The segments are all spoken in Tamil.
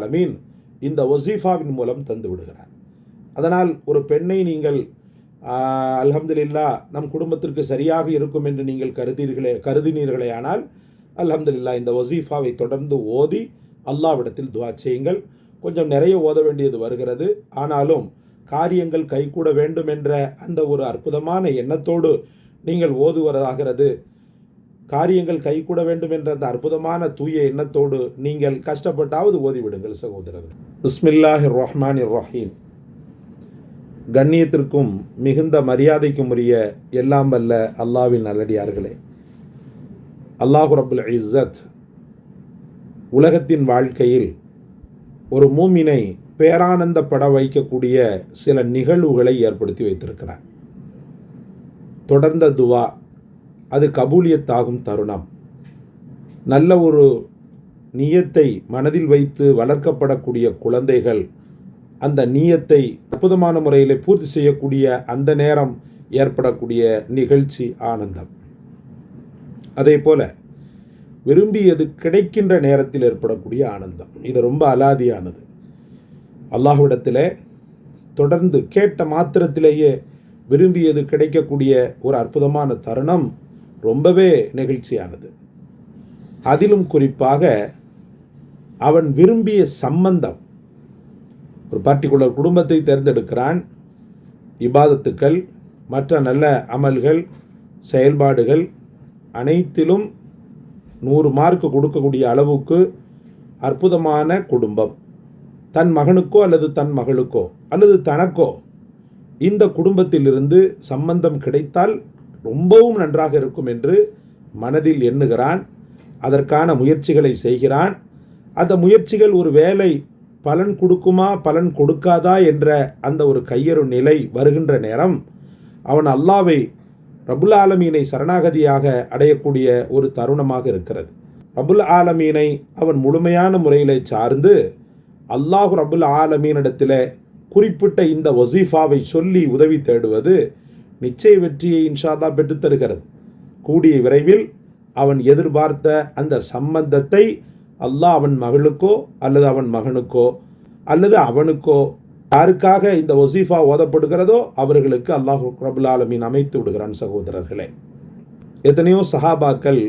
ஆலமீன் இந்த ஒசீஃபாவின் மூலம் தந்து விடுகிறார். அதனால் ஒரு பெண்ணை நீங்கள் அல்ஹம்துலில்லா நம் குடும்பத்திற்கு சரியாக இருக்கும் என்று நீங்கள் கருதீர்களே கருதினீர்களே ஆனால் அல்ஹம்துலில்லா இந்த ஒசீஃபாவை தொடர்ந்து ஓதி அல்லாவிடத்தில் துவா செய்யுங்கள். கொஞ்சம் நிறைய ஓத வேண்டியது வருகிறது. ஆனாலும் காரியங்கள் கைகூட வேண்டும் என்ற அந்த ஒரு அற்புதமான எண்ணத்தோடு நீங்கள் ஓதுவதாகிறது. காரியங்கள் கைகூட வேண்டும் என்ற அந்த அற்புதமான தூய எண்ணத்தோடு நீங்கள் கஷ்டப்பட்டாவது ஓதிவிடுங்கள் சகோதரர்கள். பிஸ்மில்லாஹிர் ரஹ்மான் ரஹீம் கண்ணியத்திற்கும் மிகுந்த மரியாதைக்கும் உரிய எல்லாம் வல்ல அல்லாவின் நல்லடியார்களே. அல்லாஹு ரபுல் இஸ்ஸத் உலகத்தின் வாழ்க்கையில் ஒரு மூமினை பேரானந்தப்பட வைக்கக்கூடிய சில நிகழ்வுகளை ஏற்படுத்தி வைத்திருக்கிறார். தொடர்ந்த துவா அது கபூலியத்தாகும் தருணம். நல்ல ஒரு நீயத்தை மனதில் வைத்து வளர்க்கப்படக்கூடிய குழந்தைகள் அந்த நீயத்தை அற்புதமான முறையில் பூர்த்தி செய்யக்கூடிய அந்த நேரம் ஏற்படக்கூடிய நிகழ்ச்சி ஆனந்தம். அதே போல் விரும்பியது கிடைக்கின்ற நேரத்தில் ஏற்படக்கூடிய ஆனந்தம். இது ரொம்ப அலாதியானது. அல்லாஹ்விடத்தில் தொடர்ந்து கேட்ட மாத்திரத்திலேயே விரும்பியது கிடைக்கக்கூடிய ஒரு அற்புதமான தருணம் ரொம்பவே நெகிழ்ச்சியானது. அதிலும் குறிப்பாக அவன் விரும்பிய சம்பந்தம். ஒரு பர்டிகுலர் குடும்பத்தை தேர்ந்தெடுக்கிறான். இபாதத்துக்கள் மற்ற நல்ல அமல்கள் செயல்பாடுகள் அனைத்திலும் நூறு மார்க் கொடுக்கக்கூடிய அளவுக்கு அற்புதமான குடும்பம். தன் மகனுக்கோ அல்லது தன் மகளுக்கோ அல்லது தனக்கோ இந்த குடும்பத்திலிருந்து சம்பந்தம் கிடைத்தால் ரொம்பவும் நன்றாக இருக்கும் என்று மனதில் எண்ணுகிறான். அதற்கான முயற்சிகளை செய்கிறான். அந்த முயற்சிகள் ஒரு வேலை பலன் கொடுக்குமா பலன் கொடுக்காதா என்ற அந்த ஒரு கையறு நிலை வருகின்ற நேரம் அவன் அல்லாவை ரபுல் ஆலமீனை சரணாகதியாக அடையக்கூடிய ஒரு தருணமாக இருக்கிறது. ரபுல் ஆலமீனை அவன் முழுமையான முறையில் சார்ந்து அல்லாஹு ரபுல் ஆலமீனிடத்தில் குறிப்பிட்ட இந்த வசீஃபாவை சொல்லி உதவி தேடுவது நிச்சய வெற்றியை இன்ஷால்லா பெற்றுத்தருகிறது. கூடிய விரைவில் அவன் எதிர்பார்த்த அந்த சம்பந்தத்தை அல்லாஹ் அவன் மகளுக்கோ அல்லது அவன் மகனுக்கோ அல்லது அவனுக்கோ யாருக்காக இந்த ஒசீஃபா ஓதப்படுகிறதோ அவர்களுக்கு அல்லாஹ் ரபுல் ஆலமீன் அமைத்து விடுகிறான் சகோதரர்களே. எத்தனையோ சஹாபாக்கள்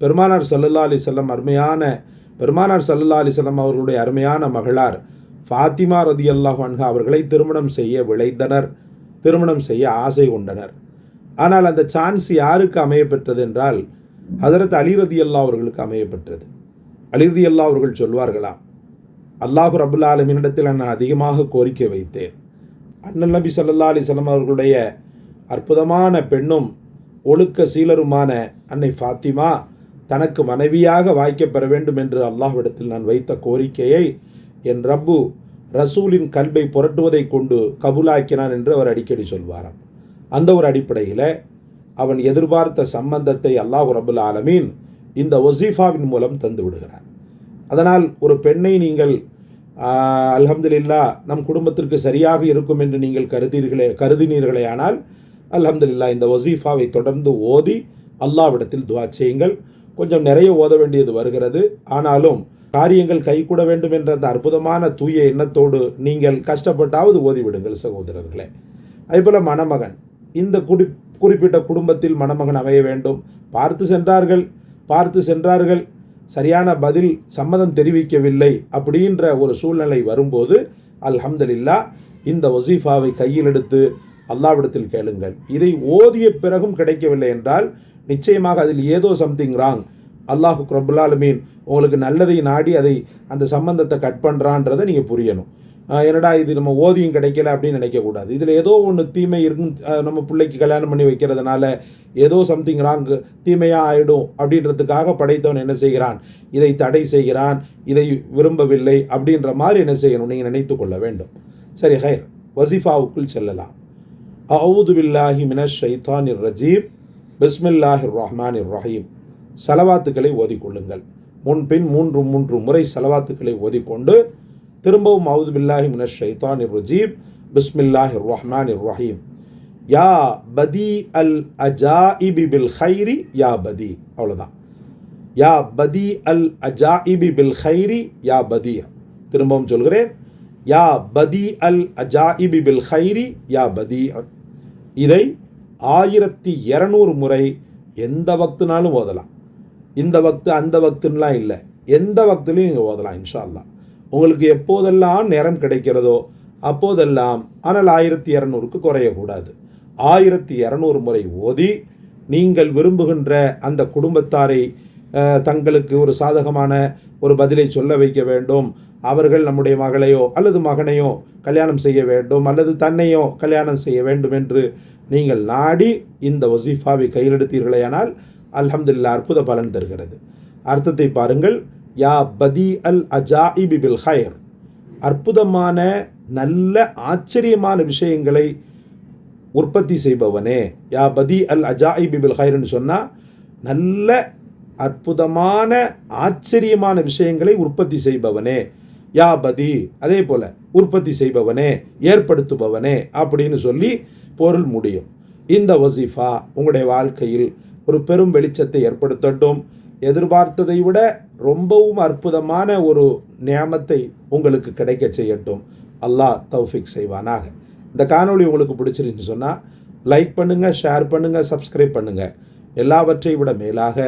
பெருமானார் சல்லல்லா அலிசல்லம் அருமையான பெருமானார் சல்லல்லா அலிசல்லம் அவர்களுடைய அருமையான மகளார் ஃபாத்திமா ரதி அல்லாஹ் அன்ஹா அவர்களை திருமணம் செய்ய விளைந்தனர் திருமணம் செய்ய ஆசை கொண்டனர். ஆனால் அந்த சான்ஸ் யாருக்கு அமையப்பெற்றது என்றால் ஹசரத் அலிரதி அல்லா அவர்களுக்கு அமையப்பெற்றது. அலிரதி அல்லா அவர்கள் சொல்வார்களாம் அல்லாஹு ரபுல் ஆலமினிடத்தில் நான் அதிகமாக கோரிக்கை வைத்தேன். அண்ணன் நபி சல்லா அலிசல்லாம் அவர்களுடைய அற்புதமான பெண்ணும் ஒழுக்க சீலருமான அன்னை ஃபாத்திமா தனக்கு மனைவியாக வாய்க்கப்பெற வேண்டும் என்று அல்லாஹ்விடத்தில் நான் வைத்த கோரிக்கையை என் ரப்பு ரசூலின் கல்வை புரட்டுவதை கொண்டு கபூலாக்கினான் என்று அவர் அடிக்கடி சொல்வாராம். அந்த ஒரு அடிப்படையில் அவன் எதிர்பார்த்த சம்பந்தத்தை அல்லாஹ் ரபுல் ஆலமீன் இந்த ஒசீஃபாவின் மூலம் தந்து விடுகிறான். அதனால் ஒரு பெண்ணை நீங்கள் அல்ஹம்துலில்லா நம் குடும்பத்திற்கு சரியாக இருக்கும் என்று நீங்கள் கருதீர்களே கருதினீர்களே ஆனால் அல்ஹம்துலில்லா இந்த ஒசீஃபாவை தொடர்ந்து ஓதி அல்லாவிடத்தில் துவா செய்யுங்கள். கொஞ்சம் நிறைய ஓத வேண்டியது வருகிறது. ஆனாலும் காரியங்கள் கைகூட வேண்டும் என்ற அந்த அற்புதமான தூய எண்ணத்தோடு நீங்கள் கஷ்டப்பட்டாவது ஓதிவிடுங்கள் சகோதரர்களே. அதேபோல மணமகன். இந்த குடி குறிப்பிட்ட குடும்பத்தில் மணமகன் அமைய வேண்டும். பார்த்து சென்றார்கள் பார்த்து சென்றார்கள். சரியான பதில் சம்மதம் தெரிவிக்கவில்லை அப்படின்ற ஒரு சூழ்நிலை வரும்போது அல்ஹம்துலில்லா இந்த ஒசீஃபாவை கையில் எடுத்து அல்லாவிடத்தில் கேளுங்கள். இதை ஓதிய பிறகும் கிடைக்கவில்லை என்றால் நிச்சயமாக அதில் ஏதோ சம்திங் ராங் அல்லாஹு ரபுல்லாலுமீன் உங்களுக்கு நல்லதை நாடி அதை அந்த சம்பந்தத்தை கட் பண்ணுறான்றதை நீங்கள் புரியணும். என்னடா இது நம்ம ஓதியம் கிடைக்கல அப்படின்னு நினைக்கக்கூடாது. இதில் ஏதோ ஒன்று தீமை இருக்கும் நம்ம பிள்ளைக்கு கல்யாணம் பண்ணி வைக்கிறதுனால ஏதோ சம்திங் ராங் தீமையாக ஆகிடும் அப்படின்றதுக்காக படைத்தவன் என்ன செய்கிறான்? இதை தடை செய்கிறான் இதை விரும்பவில்லை அப்படின்ற மாதிரி என்ன செய்யணும்? நீங்கள் நினைத்து கொள்ள வேண்டும். சரி ஹைர். வசிஃபாவுக்குள் செல்லலாம். அவுது பில்லாஹி மினஷ் ஷைத்தானிர் ரஜீப் பிஸ்மில்லாஹிர் ரஹ்மானிர் ரஹீம். செலவாத்துக்களை ஓதிக்கொள்ளுங்கள். முன்பின் மூன்று மூன்று முறை செலவாத்துக்களை ஓதிக்கொண்டு திரும்பவும் அவுது பில்லாஹி மினஷ் ஷைத்தானிர் ரஜீம் பிஸ்மில்லாஹிர் ரஹ்மானிர் ரஹீம். யா பதி அல் அஜாஇபி பில் ஹைரி யா பதி. அவ்வளோதான் யா பதி அல் அஜாஇபி பில் ஹைரி யா பதி. திரும்பவும் சொல்கிறேன். யா பதி அல் அஜாஇபி பில் ஹைரி யா பதி. இதை ஆயிரத்தி இரநூறு முறை எந்த பக்தினாலும் ஓதலாம். இந்த வக்து அந்த வக்துன்னெலாம் இல்லை. எந்த வக்துலையும் நீங்கள் ஓதலாம் இன்ஷால்லா. உங்களுக்கு எப்போதெல்லாம் நேரம் கிடைக்கிறதோ அப்போதெல்லாம் ஆனால் ஆயிரத்தி இரநூறுக்கு குறையக்கூடாது. ஆயிரத்தி இரநூறு முறை ஓதி நீங்கள் விரும்புகின்ற அந்த குடும்பத்தாரை தங்களுக்கு ஒரு சாதகமான ஒரு பதிலை சொல்ல வைக்க வேண்டும். அவர்கள் நம்முடைய மகளையோ அல்லது மகனையோ கல்யாணம் செய்ய வேண்டும் அல்லது தன்னையோ கல்யாணம் செய்ய வேண்டும் என்று நீங்கள் நாடி இந்த வசீஃபாவை கையிலெடுத்தீர்களேயானால் அல்ஹம்துல்லா அற்புத பலன் தருகிறது. அர்த்தத்தை பாருங்கள். யா பதி அல் அஜாஇபி பில் ஹயர் அற்புதமான நல்ல ஆச்சரியமான விஷயங்களை உற்பத்தி செய்பவனே. யா பதி அல் அஜாயிபி பில் ஹைர்னு சொன்னால் நல்ல அற்புதமான ஆச்சரியமான விஷயங்களை உற்பத்தி செய்பவனே. யா பதி அதே போல் உற்பத்தி செய்பவனே ஏற்படுத்துபவனே அப்படின்னு சொல்லி பொருள் முடியும். இந்த வசீஃபா உங்களுடைய வாழ்க்கையில் ஒரு பெரும் வெளிச்சத்தை ஏற்படுத்தட்டும். எதிர்பார்த்ததை விட ரொம்பவும் அற்புதமான ஒரு நியாமத்தை உங்களுக்கு கிடைக்க செய்யட்டும். அல்லாஹ் தௌஃபிக் செய்வானாக. இந்த காணொளி உங்களுக்கு பிடிச்சிருந்துச்சு சொன்னால் லைக் பண்ணுங்கள் ஷேர் பண்ணுங்கள் சப்ஸ்கிரைப் பண்ணுங்கள் எல்லாவற்றை விட மேலாக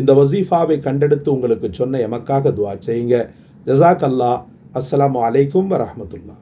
இந்த வசீஃபாவை கண்டெடுத்து உங்களுக்கு சொன்ன எமக்காக துவா செய்யுங்க. ஜசாக் அல்லாஹ் அஸ்லாம் அலைக்கும் வரமத்துல்லா